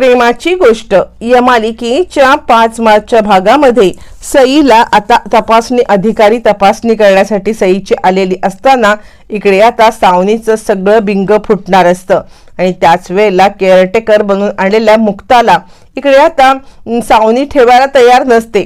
प्रेमाची गोष्ट. या मालिकेच्या पाच मार्चच्या भागामध्ये सईला आता तपासणी अधिकारी तपासणी करण्यासाठी सईची आलेली असताना इकडे आता सावनीचं सगळं बिंग फुटणार असतं. आणि त्याच वेळेला केअरटेकर बनून आणलेल्या मुक्ताला इकडे आता सावनी ठेवायला तयार नसते.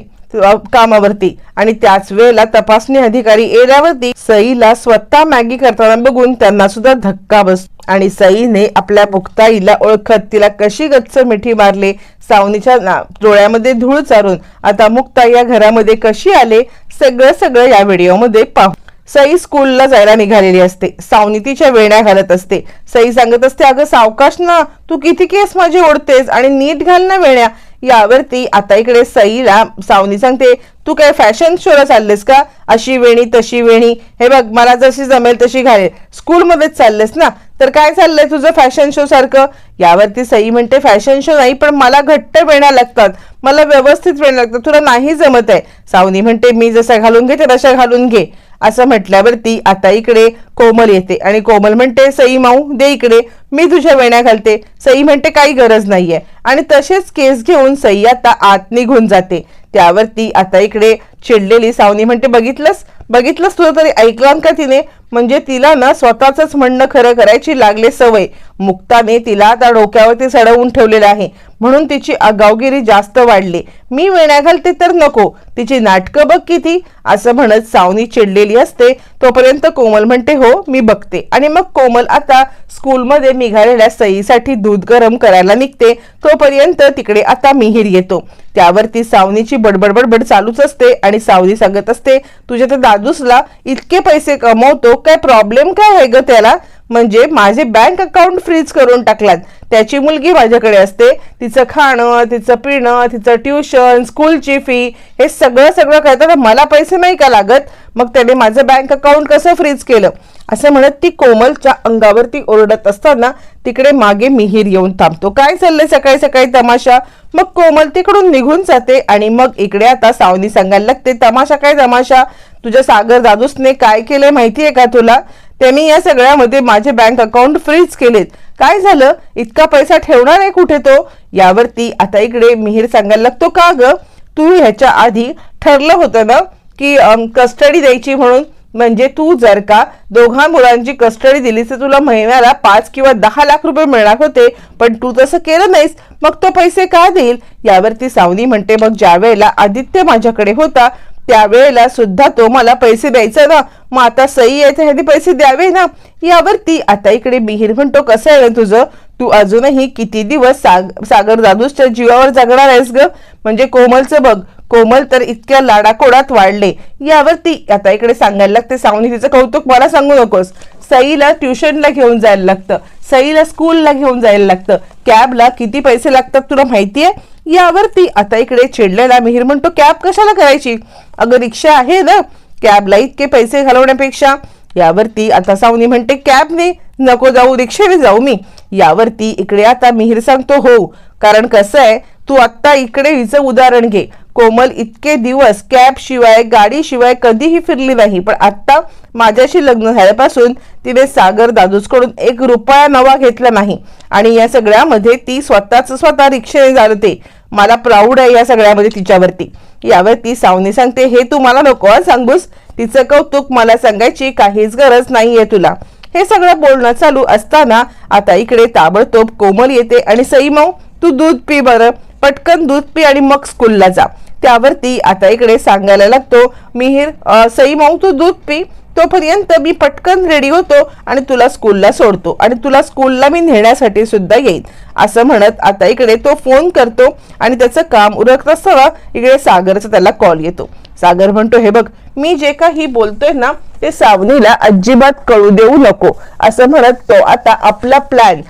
कामावरती. आणि त्याच वेळेला तपासणी अधिकारी येण्यावरती सईला स्वतः मॅगी करताना बघून त्यांना सुद्धा धक्का बस आणि सईने आपल्या मुक्ताईला ओळखत तिला कशी गच्च मिठी मारले सावनीच्या ना- डोळ्यामध्ये धूळ चारून. आता मुक्ताई या घरामध्ये कशी आले सगळं सगळं या व्हिडिओमध्ये पाहू. सई स्कूलला जायला निघालेली असते. सावनी तिच्या वेण्या घालत असते. सई सांगत असते अगं सावकाश ना तू किती केस माझी ओढतेस आणि नीट घाल ना वेण्या. यावरती आता इकडे सईला सावनी सांगते तू काय फॅशन शोला चाललेस का? अशी वेणी तशी वेणी. हे बघ मला जशी जमेल तशी घालेल. स्कूलमध्येच चाललेस ना? तर काय चाललंय तुझं फॅशन शो सारखं? यावरती सई म्हणते फॅशन शो नाही पण मला घट्ट वेण्या लागतात. मला व्यवस्थित वेण्या लागतात. तुला नाही जमत आहे. सावनी म्हणते मी जसा घालून घे तशा घालून घे. असं म्हटल्यावरती आता इकडे कोमल येते आणि कोमल म्हणते सई माऊ दे इकडे. मी तुझ्या वेण्या घालते. सई म्हणते काही गरज नाहीये. आणि तसेच केस घेऊन सई आता आत निघून जाते. त्यावरती आता इकडे चिडलेली सावनी म्हणते बघितलंस? बघितलंच तुझं तरी ऐकलं का तिने? म्हणजे तिला ना स्वतःच म्हणणं खरं करायची लागले सवय. मुक्ताने तिला आता डोक्यावरती चढवून ठेवलेलं आहे. म्हणून तिची आगावगिरी जास्त वाढली. मी वेण्या घालते तर नको. तिची नाटकं बघ किती. असं म्हणत सावनी चिडलेली असते. तोपर्यंत कोमल म्हणते हो मी बघते. आणि मग कोमल आता स्कूलमध्ये निघालेल्या सईसाठी दूध गरम करायला निघते. तोपर्यंत तिकडे आता मिहीर येतो. त्यावरती सावनीची बडबड बडबड चालूच असते आणि सावनी सांगत असते तुझ्या तर माणूसला इतके पैसे कमवतो काय प्रॉब्लेम काय आहे ग त्याला? म्हणजे माझे बँक अकाउंट फ्रीज करून टाकलात त्याची मुलगी माझ्याकडे असते. तिचं खाणं तिचं पिणं तिचं ट्युशन स्कूलची फी हे सगळं सगळं करताना मला पैसे नाही का लागत? मग त्याने माझं बँक अकाउंट कसं फ्रीज केलं? असं म्हणत ती कोमलच्या अंगावरती ओरडत असताना तिकडे मागे मिहीर येऊन थांबतो. काय चाललंय? सकाळी सकाळी तमाशा. मग कोमल तिकडून निघून जाते आणि मग इकडे आता सावनी सांगायला लागते तमाशा काय तमाशा? तुझ्या सागर दादूसने काय केलंय माहितीये का तुला? त्यांनी या सगळ्यामध्ये माझे बँक अकाउंट फ्रीज केलेत. काय झालं? इतका पैसा ठेवणार आहे कुठे तो? यावरती आता इकडे मिहीर सांगायला लागतो का ग? तू ह्याच्या आधी ठरलं होतं ना की कस्टडी द्यायची म्हणून. म्हणजे तू जर का दोघा मुलांची कस्टडी दिली तर तुला महिन्याला पाच किंवा दहा लाख रुपये मिळणार होते. पण तू तसं केलं नाहीस मग तो पैसे का देईल? यावरती सावनी म्हणते मग ज्या वेळेला आदित्य माझ्याकडे होता त्यावेळेला सुद्धा तो मला पैसे द्यायचा ना. मग आता सई यायचं ह्यानी पैसे द्यावे ना. यावरती आता इकडे मिहीर म्हणतो कसं आहे ना तुझं? तू अजूनही किती दिवस साग सागर दादूसच्या जीवावर जगणार आहेस ग? म्हणजे कोमलचं बघ कोमल तर इतक्या लाडाकोडात वाढले. यावरती आता इकडे सांगायला लागते सावनी तिचं कौतुक मला सांगू नकोस. सईला ट्युशनला घेऊन जायला लागतं. सईला स्कूलला घेऊन जायला लागतं. कॅबला किती पैसे लागतात तुला माहितीये? यावरती आता इकडे चिडलेला मिहीर म्हणतो कॅब कशाला करायची? अगं रिक्षा आहे ना. कॅबला इतके पैसे घालवण्यापेक्षा. यावरती आता सावनी म्हणते कॅबने नको जाऊ रिक्षेने जाऊ मी. यावरती इकडे आता मिहीर सांगतो हो. कारण कसं आहे तू आत्ता इकडे हिचं उदाहरण घे. कोमल इतके दिवस कॅब शिवाय गाडी शिवाय कधीही फिरली नाही. पण आत्ता माझ्याशी लग्न झाल्यापासून तिने सागर दादूसकडून एक रुपया नवा घेतला नाही. आणि या सगळ्यामध्ये ती स्वतःच स्वतः रिक्षेने चालते मला प्राऊड आहे या सगळ्यामध्ये तिच्यावरती. यावरती सावनी सांगते हे तू मला नको सांगूस. तिचं कौतुक मला सांगायची काहीच गरज नाहीये तुला. हे सगळं बोलणं चालू असताना आता इकडे ताबडतोब कोमल येते आणि सई मऊ तू दूध पी बरं. पटकन दूध पी आणि मग स्कूलला जा. त्यावरती आता इकडे सांगायला लागतो मिहीर सई मऊ तू दूध पी. तोपर्यंत मी पटकन रेडी होतो आणि तुला स्कूलला सोडतो. आणि तुला स्कूलला मी नेण्यासाठी सुद्धा येईन. असं म्हणत आता इकडे तो फोन करतो आणि त्याचं काम उरकत असताना इकडे सागरचा त्याला कॉल येतो. सागर म्हणतो हे बघ मी जे काही बोलतोय ना ते सावनीला अजिबात कळू देऊ नको. असं म्हणत तो आता आपला प्लॅन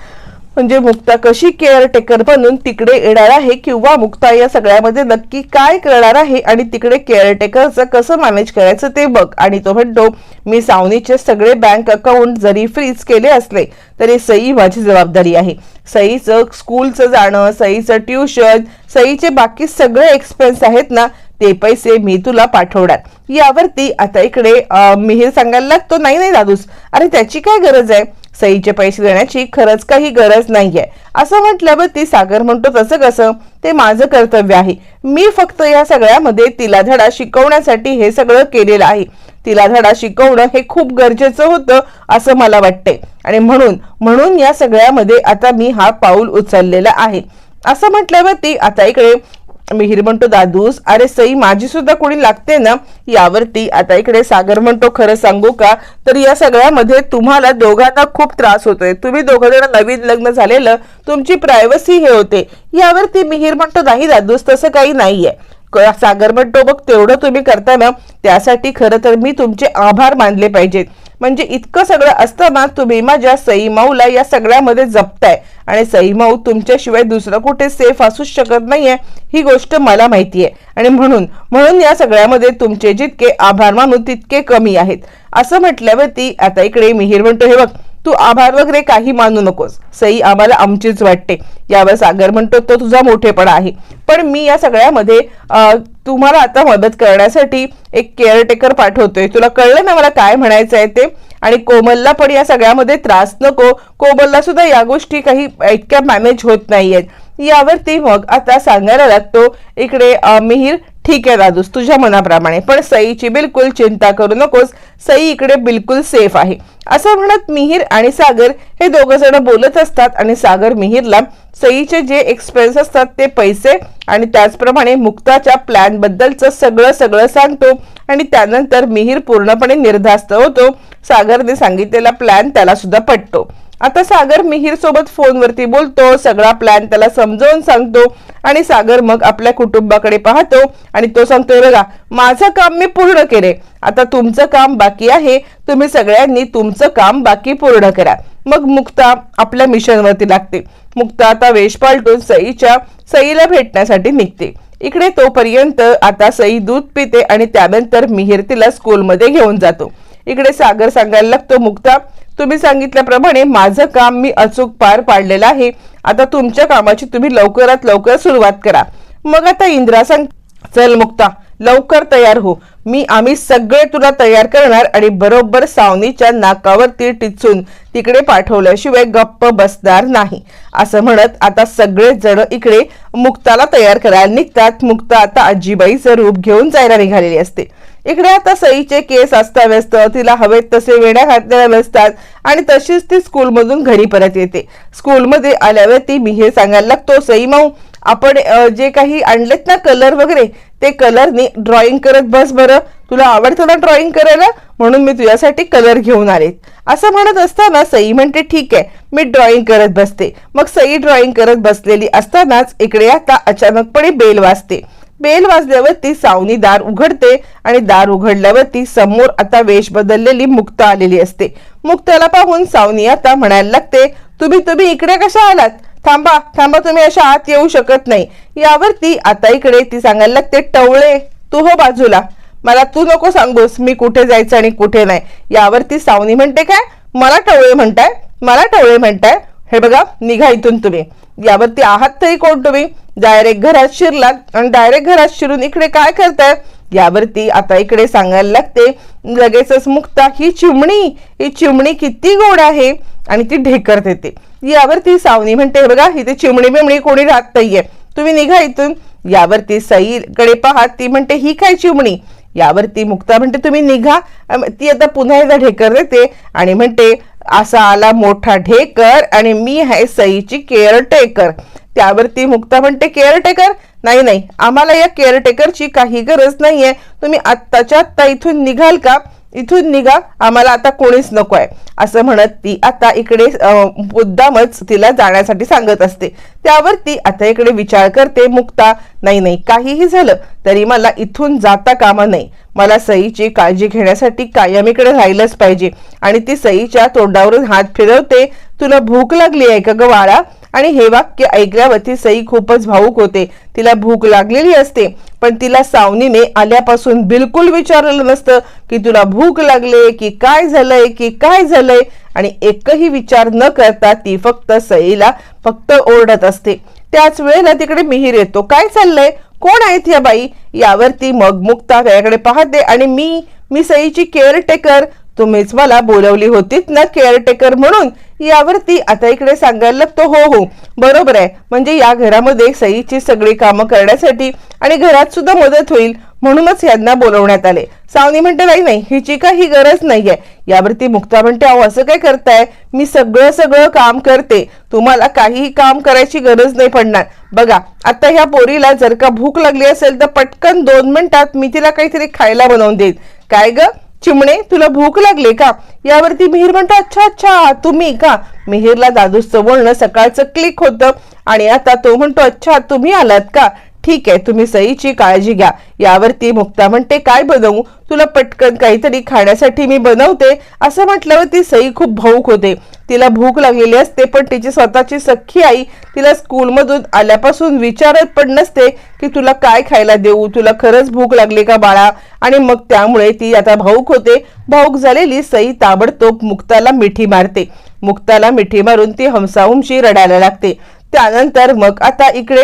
म्हणजे मुक्ता कशी केअरटेकर बनून तिकडे येणार आहे किंवा मुक्ता या सगळ्यामध्ये नक्की काय करणार आहे आणि तिकडे केअरटेकरचं कसं मॅनेज करायचं ते बघ. आणि तो म्हणतो मी सावनीचे सगळे बँक अकाउंट जरी फ्रीज केले असले तरी सई माझी जबाबदारी आहे. सईचं स्कूलचं जाणं सईचं ट्युशन सईचे बाकी सगळे एक्सपेन्स आहेत ना ते पैसे मी तुला पाठवणार. यावरती आता इकडे मिहिर मिहीर सांगायला लागतो नाही नाही दादूस. अरे त्याची काय गरज आहे? सईचे पैसे देण्याची खरंच काही गरज नाहीये. असं म्हटल्यावर ती सागर म्हणतो तसं कसं ते माझं कर्तव्य आहे मी फक्त या सगळ्यामध्ये तिला धडा शिकवण्यासाठी हे सगळं केलेलं आहे. तिला धडा शिकवणं हे खूप गरजेचं होतं असं मला वाटतंय. आणि म्हणून म्हणून या सगळ्यामध्ये आता मी हा पाऊल उचललेला आहे. असं म्हटल्यावर ती आता इकडे मिहीर म्हणतो दादूस. अरे सई माझी सुद्धा कोणी लागते ना? यावरती. आता इकडे सागर म्हणतो खरं सांगू का? तर या सगळ्यामध्ये तुम्हाला दोघांना खूप त्रास होतोय. तुम्ही दोघं जण नवीन लग्न झालेलं तुमची प्रायव्हसी हे होते. यावरती मिहीर म्हणतो नाही दादूस तसं काही नाहीये. सागर म्हणतो बघ तेवढं तुम्ही करता ना त्यासाठी खरं तर मी तुमचे आभार मानले पाहिजेत. म्हणजे इतकं सगळं असताना तुम्ही माझ्या सई माऊला या सगळ्यामध्ये जपताय. आणि सई माऊ तुमच्याशिवाय दुसरं कुठे सेफ असूच शकत नाहीये ही गोष्ट मला माहिती आहे आणि म्हणून म्हणून या सगळ्यामध्ये तुमचे जितके आभार मानू तितके कमी आहेत. असं म्हटल्यावरती आता इकडे मिहीर म्हणतो हे बघ तू आभार वगैरे काही मानू नकोस. सई आम्हाला आमचीच वाटते. यावर सागर म्हणतो तो तुझा मोठेपणा आहे. पण मी या सगळ्यामध्ये तुम्हाला आता मदत करण्यासाठी एक केअरटेकर पाठवतोय. तुला कळलं ना मला काय म्हणायचं आहे ते? आणि कोमलला पण या सगळ्यामध्ये त्रास नको. कोमलला सुद्धा या गोष्टी काही इतक्या मॅनेज होत नाहीयेत. यावरती मग आता सांगायला लागतो इकडे मिहीर ठीक आहे दादूस तुझ्या मनाप्रमाणे. पण सईची बिलकुल चिंता करू नकोस. सई इकडे बिलकुल सेफ आहे. असं म्हणत मिहीर आणि सागर हे दोघं जण बोलत असतात आणि सागर मिहीरला सईचे जे एक्सपेन्स असतात ते पैसे आणि त्याचप्रमाणे मुक्ताच्या प्लॅन बद्दलचं सगळं सगळं सांगतो. आणि त्यानंतर मिहीर पूर्णपणे निर्धास्त होतो. सागरने सांगितलेला प्लॅन त्याला सुद्धा पटतो. आता सागर मिहीर सोबत फोनवरती बोलतो सगळा प्लॅन त्याला समजावून सांगतो आणि सागर मग आपल्या कुटुंबाकडे पाहतो आणि तो सांगतोय बघा माझं काम मी पूर्ण केले आता तुमचं काम बाकी आहे. तुम्ही सगळ्यांनी तुमचं काम बाकी पूर्ण करा. मग मुक्ता आपल्या मिशनवरती लागते. मुक्ता आता वेश पालटून सईच्या सईला भेटण्यासाठी निघते. इकडे तोपर्यंत आता सई दूध पिते आणि त्यानंतर मिहीर तिला स्कूलमध्ये घेऊन जातो. इकडे सागर सांगायला लागतो मुक्ता तुम्ही सांगितल्याप्रमाणे माझं काम मी अचूक पार पाडलेलं आहे. आता तुमच्या कामाची तुम्ही लवकरात लवकर सुरुवात करा. मग आता इंद्रा सांग. चल मुक्ता लवकर तयार हो. मी आम्ही सगळे तुला तयार करणार आणि बरोबर सावनीच्या नाकावरती टिचून तिकडे पाठवल्याशिवाय गप्प बसणार नाही. असं म्हणत आता सगळे जण इकडे मुक्ताला तयार करायला निघतात. मुक्ता आता आजीबाईचं रूप घेऊन जायला निघालेली असते. इकडे आता सईचे केस अस्ताव्यस्त तिला हवेत तसे वेण्या घातलेल्या नसतात आणि तशीच ती स्कूलमधून घरी परत येते. स्कूलमध्ये आल्यावर ती मी हे सांगायला लागतो सई माऊ आपण जे काही आणलेत ना कलर वगैरे ते कलरनी ड्रॉइंग करत बस बरं. तुला आवडतं ना ड्रॉइंग करायला? म्हणून मी तुझ्यासाठी कलर घेऊन आले. असं म्हणत असताना सई म्हणते ठीक आहे मी ड्रॉइंग करत बसते. मग सई ड्रॉइंग करत बसलेली असतानाच इकडे आता अचानकपणे बेल वाजते. बेल वाजल्यावर ती सावनी दार उघडते आणि दार उघडल्यावर ती समोर आता वेश बदललेली मुक्त आलेली असते. मुक्ताला पाहून सावनी आता म्हणायला लागते तुम्ही तुम्ही इकडे कशा आलात? थांबा थांबा तुम्ही अशा आत येऊ शकत नाही. यावरती आता इकडे ती सांगायला लागते टवळे तू हो बाजूला. मला तू नको सांगूस मी कुठे जायचं आणि कुठे नाही. यावरती सावनी म्हणते काय? मला टवळे म्हणताय? मला टवळे म्हणताय? हे बघा निघा इथून तुम्ही. यावरती आहात तरी कोण तुम्ही? डायरेक्ट घरात शिरलात आणि डायरेक्ट घरात शिरून इकडे काय करताय? यावरती आता इकडे सांगायला लागते. लगेचच मुक्ता ही चिमणी ही चिमणी किती गोड आहे? आणि ती ढेकर देते. यावरती सावनी म्हणते बघा इथे चिमणी बिमणी कोणी राहत नाहीये. तुम्ही निघा इथून. यावरती सईकडे पाहत ती म्हणते ही काय चिमणी? यावरती मुक्ता म्हणते तुम्ही निघा. ती आता पुन्हा एकदा ढेकर देते आणि म्हणते असा आला मोठा ढेकर आणि मी आहे सईची केअरटेकर त्यावरती मुक्ता म्हणते केअरटेकर नाही नाही. आम्हाला या केअरटेकरची काही गरज नाहीये. तुम्ही आत्ताच्या आत्ता इथून निघाल का? इथून निघा. आम्हाला आता कोणीच नको आहे असं म्हणत ती आता इकडे मुद्दामच तिला जाण्यासाठी सांगत असते. त्यावर ती आता इकडे विचार करते मुक्ता. नाही नाही. काहीही झालं तरी मला इथून जाता कामा नाही. मला सईची काळजी घेण्यासाठी कायम इकडे राहिलंच पाहिजे. आणि ती सईच्या तोंडावरून हात फिरवते. तुला भूक लागली आहे का ग वाळा? आणि हे वाक्य ऐकल्यावरती सई खूपच भाऊक होते. तिला भूक लागलेली असते पण तिला सावनीने आल्यापासून बिलकुल विचारलेलं नसतं की तुला भूक लागले की काय झालंय की काय झालंय? आणि एकही विचार न करता ती फक्त सईला फक्त ओरडत असते. त्याच वेळेला तिकडे मिहीर येतो. काय चाललंय? कोण आहेत या बाई? यावरती मग मुक्ता त्याकडे पाहते आणि मी मी सईची केअरटेकर तुम्हीच मला बोलवली होतीत ना केअरटेकर म्हणून. यावरती आता इकडे सांगायला लागतो हो हो. बरोबर आहे. म्हणजे या घरामध्ये सईची सगळी कामं करण्यासाठी आणि घरात सुद्धा मदत होईल म्हणूनच यांना बोलवण्यात आले. सावनी म्हणते नाही नाही हिची काही गरज नाहीये. यावरती मुक्ता म्हणते अहो असं काय करताय? मी सगळं सगळं काम करते. तुम्हाला काहीही काम करायची गरज नाही पडणार. बघा आता ह्या पोरीला जर का भूक लागली असेल तर पटकन दोन मिनिटात मी तिला काहीतरी खायला बनवून देईन. काय ग? चिमणे तुला भूक लागली का? यावरती मिहीर म्हणतो अच्छा अच्छा तुम्ही का? मिहीरला दादूचं बोलणं सकाळचं क्लिक होतं. आणि आता तो म्हणतो अच्छा तुम्ही आलात का? ठीक आहे तुम्ही सईची काळजी घ्या. यावरती मुक्ता म्हणते काय बनवू? तुला पटकन काहीतरी खाण्यासाठी मी बनवते. असं म्हटल्यावर ती सई खूप भाऊक होते. तिला भूक लागलेली असते पण तिची स्वतःची सख्खी आई तिला स्कूलमधून आल्यापासून विचारत पण नसते की तुला काय खायला देऊ? तुला खरंच भूक लागली का बाळा? आणि मग त्यामुळे ती आता भाऊक होते. भाऊक झालेली सई ताबडतोब मुक्ताला मिठी मारते. मुक्ताला मिठी मारून ती हमसाहुमशी रडायला लागते. त्यानंतर मग आता इकडे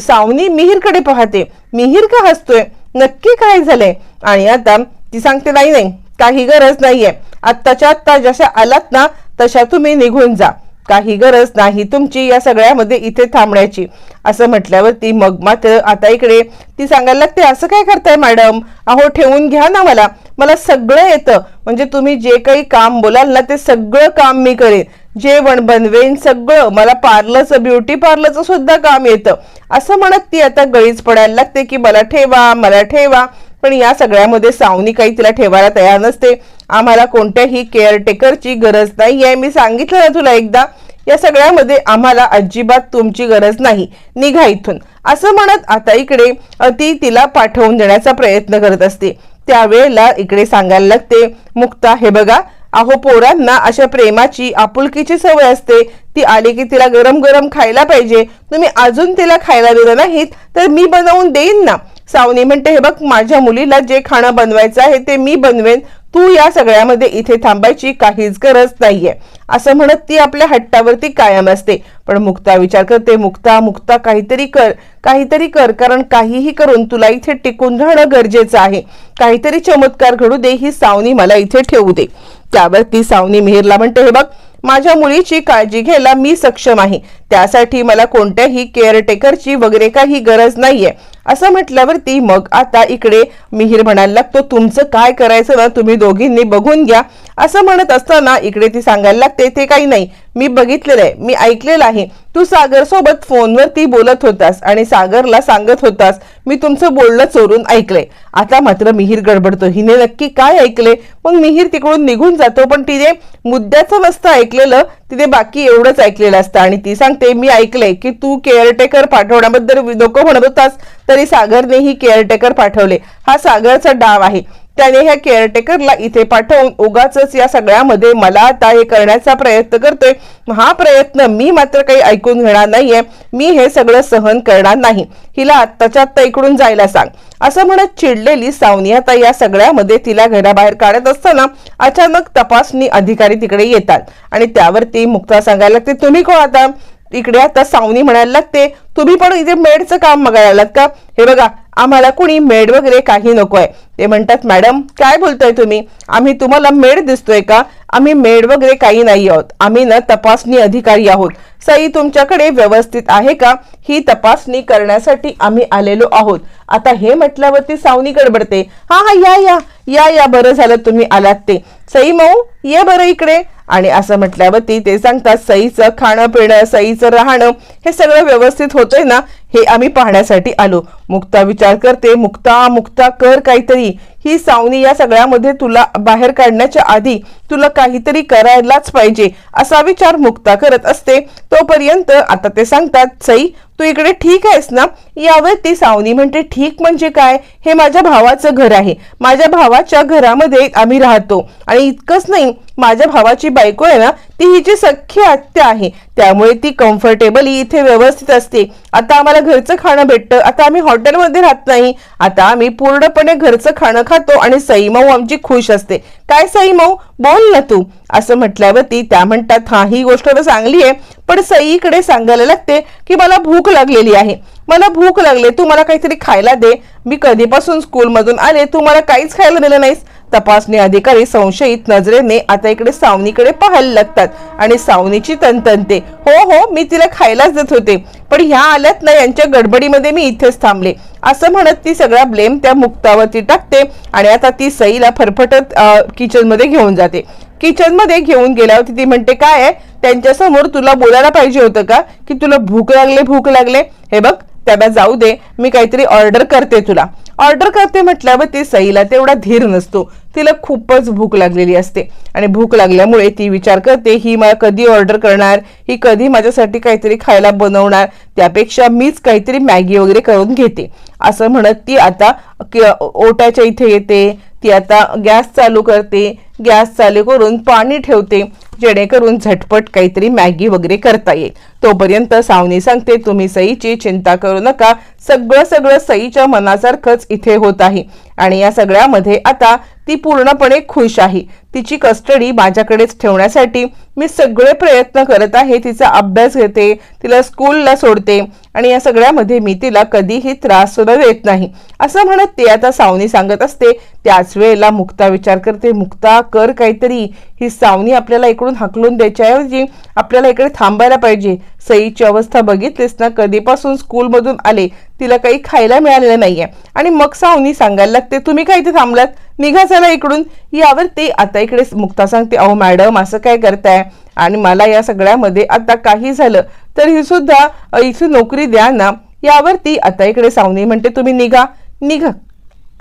सावनी मिहीरकडे पाहते. मिहीर का हसतोय? नक्की काय झालंय? आणि आता ती सांगते नाही नाही काही गरज नाहीये. आत्ताच्या आत्ता जशा आलात ना तशा तुम्ही निघून जा. काही गरज नाही तुमची या सगळ्यामध्ये इथे थांबण्याची. असं म्हटल्यावरती मग मात्र आता इकडे ती सांगायला लागते असं काय करताय मॅडम? अहो ठेवून घ्या ना मला. मला सगळं येतं. म्हणजे तुम्ही जे काही काम बोलाल ना ते सगळं काम मी करेन. जेवण बनवेन सगळं. मला पार्लरचं ब्युटी पार्लरचं सुद्धा काम येतं. असं म्हणत ती आता गळीच पडायला लागते की मला ठेवा मला ठेवा. पण या सगळ्यामध्ये सावनी काही तिला ठेवायला तयार नसते. आम्हाला कोणत्याही केअरटेकरची गरज नाही आहे मी सांगितलं ना तुला एकदा या सगळ्यामध्ये आम्हाला अजिबात तुमची गरज नाही. निघा इथून. असं म्हणत आता इकडे ती तिला पाठवून देण्याचा प्रयत्न करत असते. त्यावेळेला इकडे सांगायला लागते मुक्ता हे बघा अहो पोरांना अशा प्रेमाची आपुलकीची सवय असते. ती आली की तिला गरम गरम खायला पाहिजे. तुम्ही अजून तिला खायला दिलं नाहीत तर मी बनवून देईन ना. सावनी म्हणते हे बघ माझ्या मुलीला जे खाणं बनवायचं आहे ते मी बनवेन. तू या सगळ्यामध्ये इथे थांबायची काहीच गरज नाहीये. असं म्हणत ती आपल्या हट्टावरती कायम असते. पण मुक्ता विचार करते मुक्ता मुक्ता काहीतरी कर काहीतरी कर कारण काहीही करून तुला इथे टिकून राहणं गरजेचं आहे. काहीतरी चमत्कार घडू दे ही सावनी मला इथे ठेवू दे. त्यावर ती सावनी मिहिरला म्हणते हे बघ माझ्या मुलीची काळजी घ्यायला मी सक्षम आहे. त्यासाठी मला कोणत्याही केअरटेकरची वगैरे काही गरज नाहीये. असं म्हटल्यावरती मग आता इकडे मिहीर म्हणायला लागतो तुमचं काय करायचं ना तुम्ही दोघींनी बघून घ्या. असं म्हणत असताना इकडे ती सांगायला लागते ते काही नाही मी बघितलेलं आहे मी ऐकलेलं आहे. तू सागर सोबत फोनवरती बोलत होतास आणि सागरला सांगत होतास मी तुमचं बोलणं चोरून ऐकलंय. आता मात्र मिहीर गडबडतो हिने नक्की काय ऐकले मग मिहीर तिकडून निघून जातो पण तिने मुद्द्याचं नसतं ऐकलेलं तिने बाकी एवढंच ऐकलेलं असतं आणि ती सांगते ते मी ऐकले की तू केअरटेकर पाठवण्याबद्दल नको म्हणत होतास तरी सागरने ही केअरटेकर पाठवले. हा सागरचा डाव आहे. त्याने ह्या केअरटेकरला इथे पाठवून उगाच या सगळ्यामध्ये मला आता हे करण्याचा प्रयत्न करतोय. हा प्रयत्न मी मात्र काही ऐकून घेणार नाहीये. मी हे सगळं सहन करणार नाही. हिला आत्ताच्या आत्ता इकडून जायला सांग. असं म्हणत चिडलेली सावनी आता या सगळ्यामध्ये तिला घराबाहेर काढत असताना अचानक तपासणी अधिकारी तिकडे येतात. आणि त्यावरती मुक्ता सांगायला लागते तुम्ही कोण आता? इकडे आता सावनी म्हणायला लागते तुम्ही पण इथे मेडचं काम बघायला आलात का? हे बघा आम्हाला कुणी मेड वगैरे काही नकोय. ते म्हणतात मॅडम काय बोलताय तुम्ही? आम्ही तुम्हाला मेड दिसतोय का? आम्ही मेड वगैरे काही नाही आहोत. आम्ही ना तपासणी अधिकारी आहोत. सई तुमच्याकडे व्यवस्थित आहे का? ही तपासणी करण्यासाठी आम्ही आलेलो आहोत. आता हे म्हटल्यावरती सावनी गडबडते. हा हा या या या या बरं झालं तुम्ही आलात ते. सई मऊ ये बरं इकडे. आणि असं म्हटल्यावरती ते सांगतात सईचं खाणं पिणं सईचं राहणं हे सगळं व्यवस्थित होतंय ना? हे आम्ही पाहण्यासाठी आलो. मुक्ता विचार करते मुक्ता मुक्ता कर काहीतरी. ही सावनी या सगळ्यामध्ये तुला बाहेर काढण्याच्या आधी तुला काहीतरी करायलाच पाहिजे असा विचार मुक्ता करत असते. तोपर्यंत आता ते सांगतात सई तू इकडे ठीक आहेस ना? यावर ती सावनी म्हणते ठीक म्हणजे काय? हे माझ्या भावाचं घर आहे. माझ्या भावाच्या घरामध्ये आम्ही राहतो. आणि इतकंच नाही माझ्या भावाची बायको आहे ना ती हिची सख्खी आत्या आहे त्यामुळे ती कम्फर्टेबली इथे व्यवस्थित असते. आता आम्हाला घरचं खाणं भेटतं. आता आम्ही हॉटेलमध्ये राहत नाही. आता आम्ही पूर्णपणे घरचं खाणं खातो आणि सईमाऊ आमची खुश असते. काय सईमाऊ बोल ना तू. असं म्हटल्यावरती त्या म्हणतात हा ही गोष्ट तर चांगली आहे पण सईकडे सांगायला लागते की मला भूक लागलेली आहे. मला भूक लागले तू मला काहीतरी खायला दे. मी कधीपासून स्कूलमधून आले. तू मला काहीच खायला दिलं नाहीस. तपासणी अधिकारी संशयित नजरेने आता इकडे सावनीकडे पाहायला लागतात. आणि सावनीची तनतनते हो हो मी तिला खायलाच देत होते पण ह्या आल्यात ना यांच्या गडबडीमध्ये मी इथेच थांबले. असं म्हणत ती सगळा ब्लेम त्या मुक्तावरती टाकते आणि आता ती सईला फरफटत किचनमध्ये घेऊन जाते. किचनमध्ये घेऊन गेल्यावर ती म्हणते काय आहे? त्यांच्यासमोर तुला बोलायला पाहिजे होतं का? की तुला भूक लागले भूक लागले? हे बघ त्याला जाऊ दे मी काहीतरी ऑर्डर करते तुला. ऑर्डर करते म्हटल्यावर ती सईला तेवढा धीर नसतो. तिला खूपच भूक लागलेली असते. आणि भूक लागल्यामुळे ती विचार करते ही मला कधी ऑर्डर करणार? ही कधी माझ्यासाठी काहीतरी खायला बनवणार? त्यापेक्षा मीच काहीतरी मॅगी वगैरे करून घेते. असं म्हणत ती आता क- ओट्याच्या इथे येते. ती आता गॅस चालू करते. गॅस चालू करून पाणी ठेवते जेणेकरून झटपट काहीतरी मॅगी वगैरे करता येईल. तोपर्यंत सावनी सांगते तुम्ही सईची चिंता करू नका. सगळं सगळं सईच्या मनासारखंच इथे होत आहे. आणि या सगळ्यामध्ये आता ती पूर्णपणे खुश आहे. तिची कस्टडी माझ्याकडेच ठेवण्यासाठी मी सगळे प्रयत्न करत आहे. तिचा अभ्यास घेते तिला स्कूलला सोडते आणि या सगळ्यामध्ये मी तिला कधीही त्रास सुद्धा देत नाही. असं म्हणत ते आता सावनी सांगत असते. त्याच वेळेला मुक्ता विचार करते मुक्ता कर काहीतरी. ही सावनी आपल्याला इकडून हकलून द्यायच्याऐवजी आपल्याला इकडे थांबायला पाहिजे. सईची अवस्था बघितलीस ना कधीपासून स्कूलमधून आले तिला काही खायला मिळालेलं नाहीये. आणि मग सावनी सांगायला लागते तुम्ही काय इथे थांबलात? निघा चला इकडून. यावर ते आता इकडे मुक्ता सांगते अहो मॅडम असं काय करताय? आणि मला या सगळ्यामध्ये आता काही झालं तर ही सुद्धा अ, इथे नोकरी द्या ना. यावरती आता इकडे सावनी म्हणते तुम्ही निघा निघा.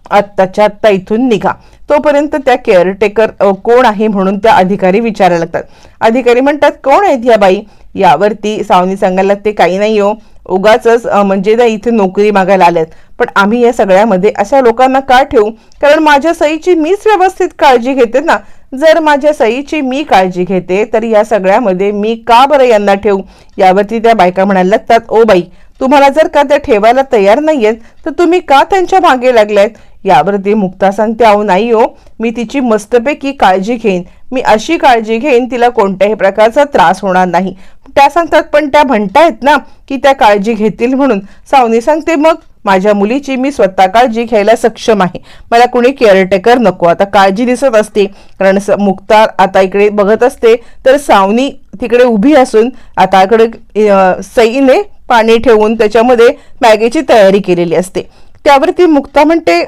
आत्ताच्या आत्ता इथून निघा. तोपर्यंत त्या केअरटेकर कोण आहे म्हणून त्या अधिकारी विचारायला लागतात. अधिकारी म्हणतात कोण आहेत या बाई? यावरती सावनी सांगायला लागते काही नाही हो. उगाच म्हणजे ना इथे नोकरी मागायला आल्यात. पण आम्ही या सगळ्यामध्ये अशा लोकांना का ठेवू? कारण माझ्या सईची मीच व्यवस्थित काळजी घेते ना. जर माझ्या सईची मी काळजी घेते तर या सगळ्यामध्ये मी का बरं यांना ठेवू? यावरती त्या बायका म्हणायला लागतात ओ बाई तुम्हाला जर का त्या ठेवायला तयार नाहीयेत तर तुम्ही का त्यांच्या मागे लागलायत? यावरती मुक्ता सांगते अहो नाही हो मी तिची मस्तपैकी काळजी घेईन. मी अशी काळजी घेईन तिला कोणत्याही प्रकारचा त्रास होणार नाही. त्या सांगतात पण त्या म्हणतायत ना की त्या काळजी घेतील म्हणून. सावनी सांगते मग माझ्या मुलीची मी स्वतः काळजी घ्यायला सक्षम आहे. मला कुणी केअरटेकर नको. आता काळजी दिसत असते. कारण स- मुक्ता आता इकडे बघत असते. तर सावनी तिकडे उभी असून आता इकडे सईने पाणी ठेवून त्याच्यामध्ये मॅगीची तयारी केलेली असते. त्यावरती मुक्ता म्हणते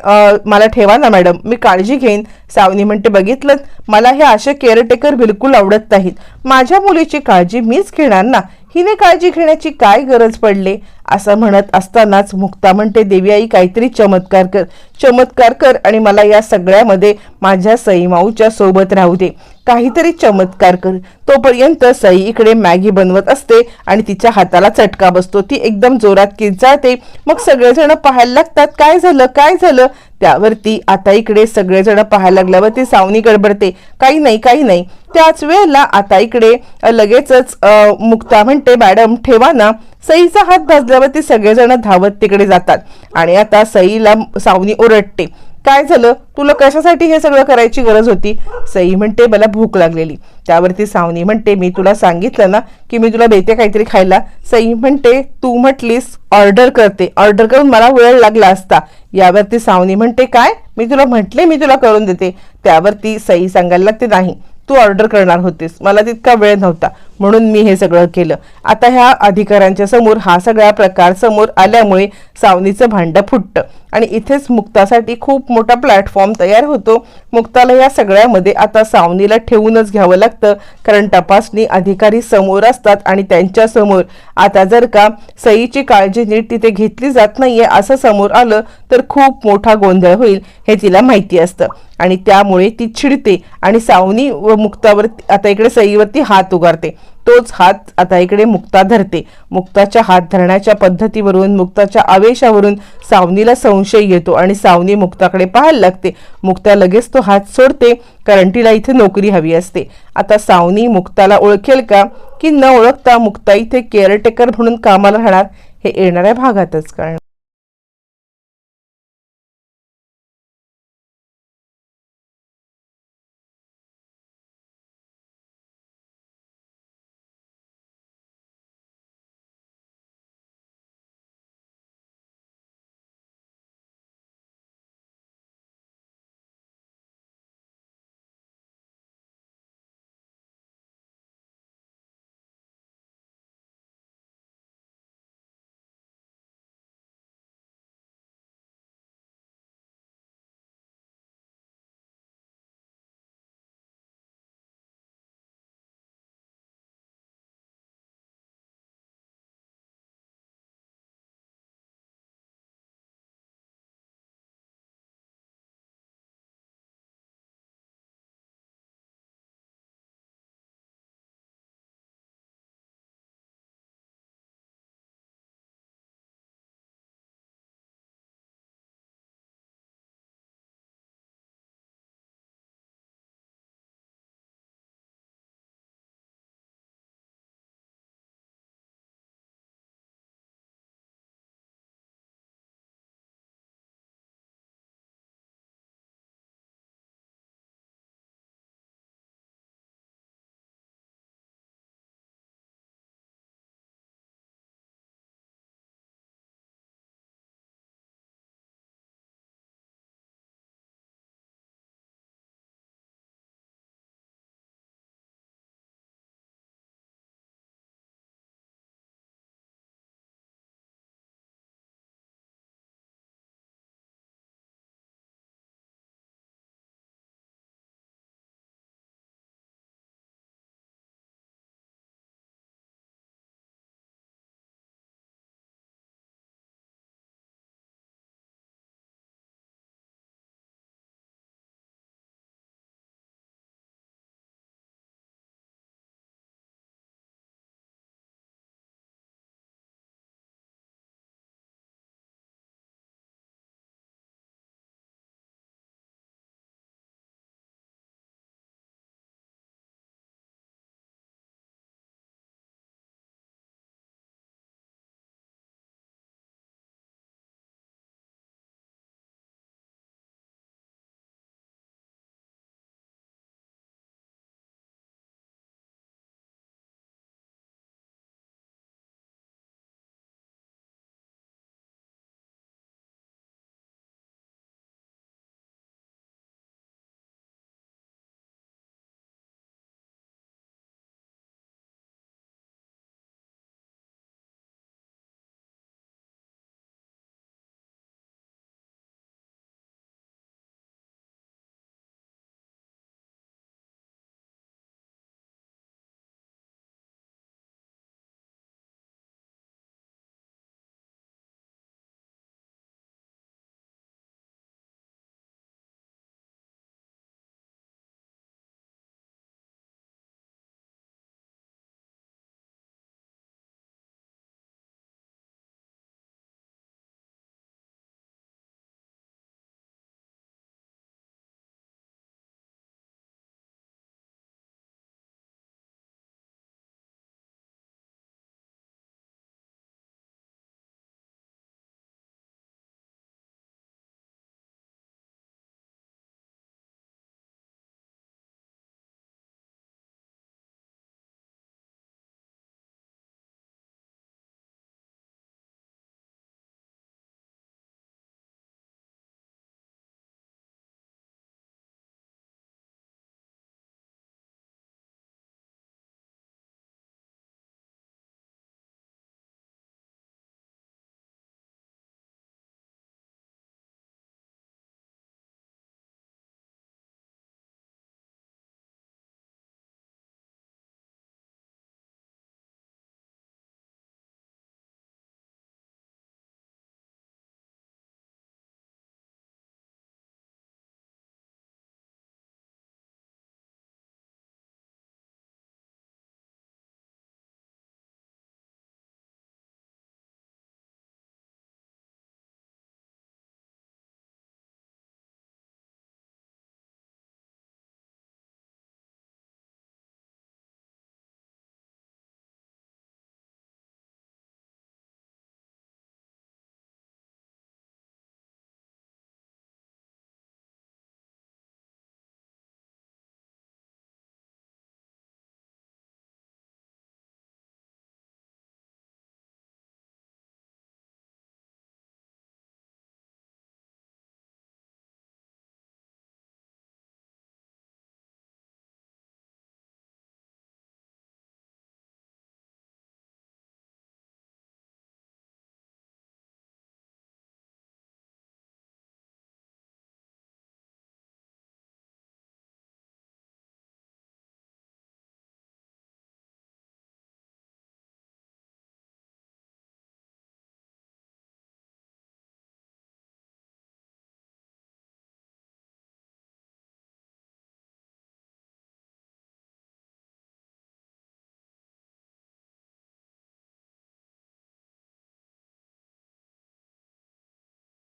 मला ठेवा ना मॅडम मी काळजी घेईन. सावनी म्हणते बघितलं मला हे असे केअरटेकर बिलकुल आवडत नाहीत. माझ्या मुलीची काळजी मीच घेणार ना? हिने काळजी घेण्याची काय गरज पडले? असं म्हणत असतानाच मुक्ता म्हणते देवी आई काहीतरी चमत्कार कर. चमत्कार कर आणि मला या सगळ्यामध्ये माझ्या सईमाऊच्या सोबत राहू दे. काहीतरी चमत्कार कर. तोपर्यंत सई इकडे मॅगी बनवत असते आणि तिच्या हाताला चटका बसतो. ती एकदम जोरात किंचाळते मग सगळेजण पाहायला लागतात काय झालं? काय झालं? त्यावरती आता इकडे सगळेजण पाहायला लागल्यावर ती सावनी गडबडते. काही नाही काही नाही. त्याच वेळेला आता इकडे लगेचच मुक्ता म्हणते मॅडम ठेवा ना. सईचा हात भाजल्यावरती सगळेजण धावत तिकडे जातात. आणि आता सईला सावनी ओरडते. काय झालं? तुला कशासाठी हे सगळं करायची गरज होती? सई म्हणते मला भूक लागलेली. त्यावरती सावनी म्हणते मी तुला सांगितलं ना की मी तुला देते काहीतरी खायला. सई म्हणते तू म्हटलीस ऑर्डर करते. ऑर्डर करून मला वेळ लागला असता. यावरती सावनी म्हणते काय? मी तुला म्हटले मी तुला करून देते. त्यावरती सई सांगायला लागते नाही तू ऑर्डर करणार होतीस. मला तितका वेळ नव्हता. म्हणून मी हे सगळं केलं. आता ह्या अधिकाऱ्यांच्या समोर हा सगळा प्रकार समोर आल्यामुळे सावनीचं भांडं फुटतं. आणि इथेच मुक्तासाठी खूप मोठा प्लॅटफॉर्म तयार होतो. मुक्ताला या सगळ्यामध्ये आता सावनीला ठेवूनच घ्यावं लागतं. कारण तपासणी अधिकारी समोर असतात आणि त्यांच्यासमोर आता जर का सईची काळजी नीट तिथे घेतली जात नाहीये असं समोर आलं तर खूप मोठा गोंधळ होईल हे तिला माहिती असतं. आणि त्यामुळे ती चिडते आणि सावनी व मुक्तावर आता इकडे सईवरती हात उगारते. तोच हात आता इकडे मुक्ता धरते. मुक्ताच्या हात धरण्याच्या पद्धतीवरून मुक्ताच्या आवेशावरून सावनीला संशय येतो आणि सावनी मुक्ताकडे पाहायला लागते. मुक्ता लगेच तो हात सोडते. कारण तिला इथे नोकरी हवी असते. आता सावनी मुक्ताला ओळखेल का? की न ओळखता मुक्ता इथे केअरटेकर म्हणून कामाला राहणार? हे येणाऱ्या भागातच कळणार.